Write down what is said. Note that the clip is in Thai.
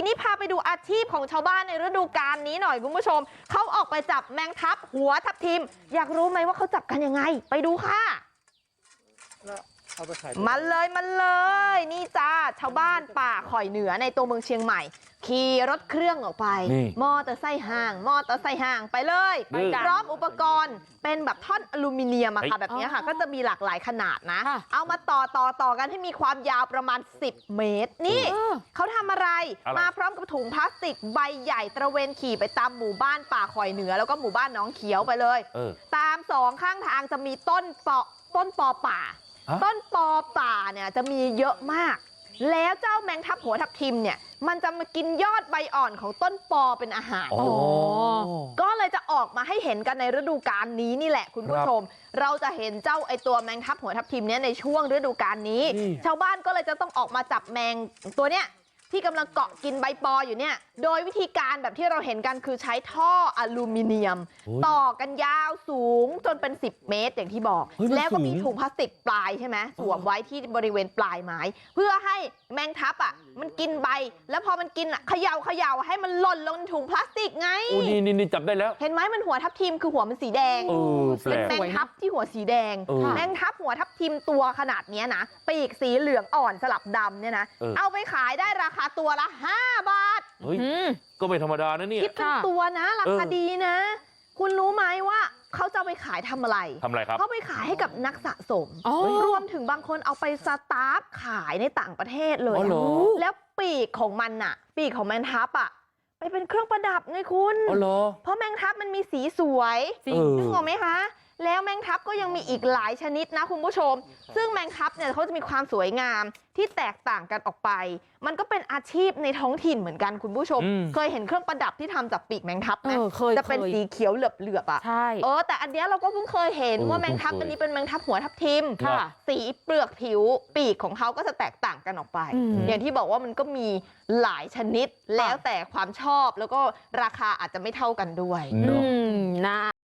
ทีนี้พาไปดูอาชีพของชาวบ้านในฤดูกาลนี้หน่อยคุณผู้ชมเขาออกไปจับแมงทับหัวทับทิม อยากรู้ไหมว่าเขาจับกันยังไง ไปดูค่ะ มันเลยมันเลยนี่จ้าชาวบ้านป่าข่อยเหนือในตัวเมืองเชียงใหม่ขี่รถเครื่องออกไปนี่มอเตอร์ไซค์ห่างมอเตอร์ไซค์ห่างไปเลยนี่พร้อมอุปกรณ์เป็นแบบท่อนอลูมิเนียมอะค่ะเฮ้ยแบบนี้ค่ะ ก็จะมีหลากหลายขนาดนะค่ะเอามาต่อต่อต่อกันให้มีความยาวประมาณ 10 เมตร นี่เออเขาทำอะไรอะไรมาพร้อมกับถุงพลาสติกใบใหญ่ตระเวนขี่ไปตามหมู่บ้านป่าข่อยเหนือ แล้วก็หมู่บ้านหน้องเขียวไปเลยเออตามสองข้างทางจะมีต้นปอต้นปอป่าฮะ ต้นปอป่าเนี่ยจะมีเยอะมากแล้วเจ้าแมงทับหัวทับทิมเนี่ยมันจะมากินยอดใบอ่อนของต้นปอเป็นอาหารอ๋อก็เลยจะออกมาให้เห็นกันในฤดูกาลนี้นี่แหละคุณผู้ชม เราจะเห็นเจ้าไอตัวแมงทับหัวทับทิมเนี่ยในช่วงฤดูกาลนี้นี่ชาวบ้านก็เลยจะต้องออกมาจับแมงตัวเนี้ย ที่กำลังเกาะกินใบปออยู่เนี่ยโดยวิธีการแบบที่เราเห็นกันคือใช้ท่ออลูมิเนียมโอ้ยต่อกันยาวสูงจนเป็น10เมตรอย่างที่บอกเฮ้ยมันแล้วก็มีสูงถุงพลาสติกปลายใช่ไหมสวมไว้ที่บริเวณปลายไม้เพื่อให้แมงทับอะมันกินใบแล้วพอมันกินอะเขย่าเขย่าให้มันหล่นลงในถุงพลาสติกไงโอ้นี่นี่นี่จับได้แล้วเห็นไหมมันหัวทับทิมคือหัวมันสีแดงเออแปลเป็นกแมงทับที่หัวสีแดงเออแมงทับหัวทับทิมตัวขนาดเนี้ยนะปีกสีเหลืองอ่อนสลับดำเนี่ยนะเออเอาไปขายได้ราคาตัวละ 5 บาท เฮ้ยอืมก็ไม่ธรรมดานะเนี่ย คิดเป็นค่ะตัวนะ ราคาเออดีนะ คุณรู้ไหมว่าเขาจะเอาไปขายทำอะไรทำอะไรครับ เขาไปขายให้กับนักสะสมอ๋อรวมถึงบางคนเอาไปสตาร์ฟขายในต่างประเทศเลย อ๋อเหรอ แล้วปีกของมันน่ะ ปีกของแมงทับอะ ไปเป็นเครื่องประดับไงคุณ อ๋อเหรอ เพราะแมงทับมันมีสีสวย จริงเออนึกออกไหมคะ แล้วแมงทับก็ยังมีอีกหลายชนิดนะคุณผู้ชม ซึ่งแมงทับเนี่ยเขาจะมีความสวยงามที่แตกต่างกันออกไป มันก็เป็นอาชีพในท้องถิ่นเหมือนกันคุณผู้ชมอืมเคยเห็นเครื่องประดับที่ทำจากปีกแมงทับไหมเออเคยจะเป็นเคยสีเขียวเหลือบๆอะใช่เออแต่อันเนี้ยเราก็เพิ่งเคยเห็นเออว่าแมงทับเพิ่งเคยอันนี้เป็นแมงทับหัวทับทิมครับสีเปลือกผิวปีกของเขาก็จะแตกต่างกันออกไปอืมอย่างที่บอกว่ามันก็มีหลายชนิดแล้วแต่ความชอบแล้วก็ราคาอาจจะไม่เท่ากันด้วยอืมนะ